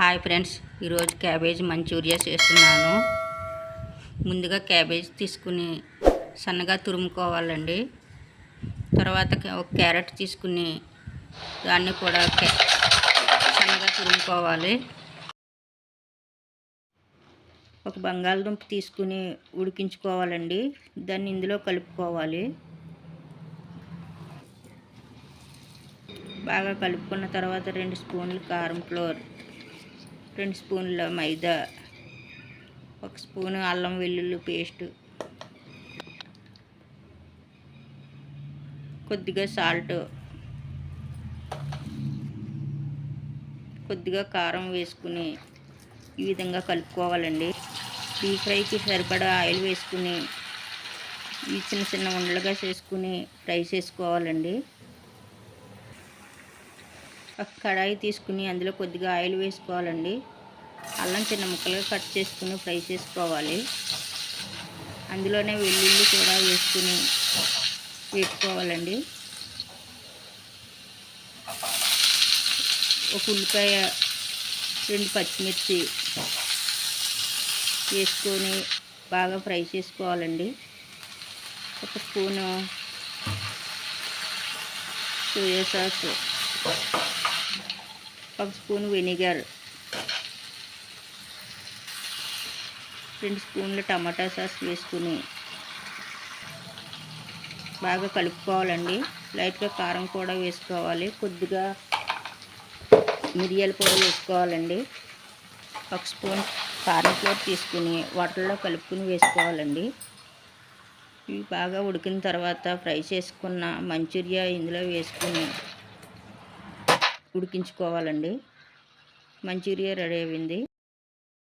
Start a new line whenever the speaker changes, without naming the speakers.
Hi friends ఈరోజు cabbage Manchuria చేస్తున్నాను. ముందుగా క్యాబేజ్ తీసుకుని సన్నగా తురుముకోవాలండి. తర్వాత ఒక క్యారెట్ తీసుకుని దాన్ని కూడా సన్నగా తురుముకోవాలి. ఒక బంగాళదుంప తీసుకుని ఉడికించుకోవాలండి. దాన్ని ఇందులో కలుపుకోవాలి. బాగా కలుపుకున్న తర్వాత రెండు స్పూన్లు కారం ఫ్లోర్ రెండు స్పూన్ల మైదా ఒక స్పూను అల్లం వెల్లుల్లి పేస్టు. కొద్దిగా సాల్ట్. కొద్దిగా కారం వేసుకుని ఈ విధంగా కలుపుకోవాలండి. డీప్ ఫ్రైకి సరిపడా ఆయిల్ వేసుకుని ఈ చిన్న చిన్న ఉండలుగా చేసుకుని ఫ్రై చేసుకోవాలండి. కడాయి తీసుకుని అందులో కొద్దిగా ఆయిల్ వేసుకోవాలండి. అల్లం చిన్న ముక్కలుగా కట్ చేసుకుని ఫ్రై చేసుకోవాలి. అందులోనే వెల్లుల్లి కూడా వేసుకుని వేసుకోవాలండి ఒక ఉల్లిపాయ రెండు పచ్చిమిర్చి వేసుకొని బాగా ఫ్రై చేసుకోవాలండి. ఒక స్పూను సోయా సాస్ ఒక స్పూన్ వెనిగర్. రెండు స్పూన్లు టమాటా సాస్ వేసుకుని బాగా కలుపుకోవాలండి. లైట్గా కారం కూడా వేసుకోవాలి. కొద్దిగా మిరియాలు కూడా వేసుకోవాలండి. ఒక స్పూన్ కారం ఫ్లోర్ తీసుకుని వాటర్లో కలుపుకుని వేసుకోవాలండి. ఇవి బాగా ఉడికిన తర్వాత ఫ్రై చేసుకున్న మంచూరియా ఇందులో వేసుకుని ఉడికించుకోవాలండి. మంచూరియా రెడీ అయింది